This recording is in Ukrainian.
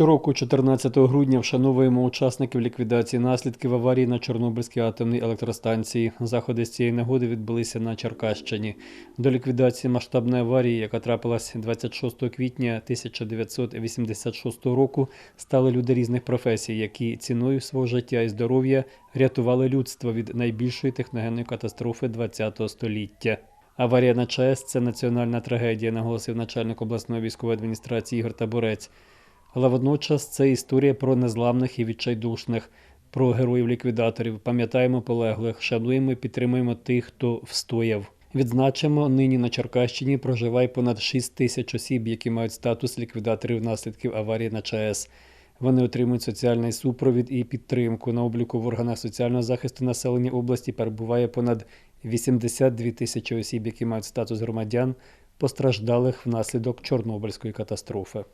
Щороку, 14 грудня, вшановуємо учасників ліквідації наслідків аварії на Чорнобильській атомній електростанції. Заходи з цієї нагоди відбулися на Черкащині. До ліквідації масштабної аварії, яка трапилась 26 квітня 1986 року, стали люди різних професій, які ціною свого життя і здоров'я рятували людство від найбільшої техногенної катастрофи ХХ століття. Аварія на ЧАЕС – це національна трагедія, наголосив начальник обласної військової адміністрації Ігор Табурець. Але водночас це історія про незламних і відчайдушних, про героїв-ліквідаторів. Пам'ятаємо полеглих, шануємо і підтримуємо тих, хто встояв. Відзначимо, нині на Черкащині проживає понад 6 тисяч осіб, які мають статус ліквідаторів наслідків аварії на ЧАЕС. Вони отримують соціальний супровід і підтримку. На обліку в органах соціального захисту населення області перебуває понад 82 тисячі осіб, які мають статус громадян, постраждалих внаслідок Чорнобильської катастрофи.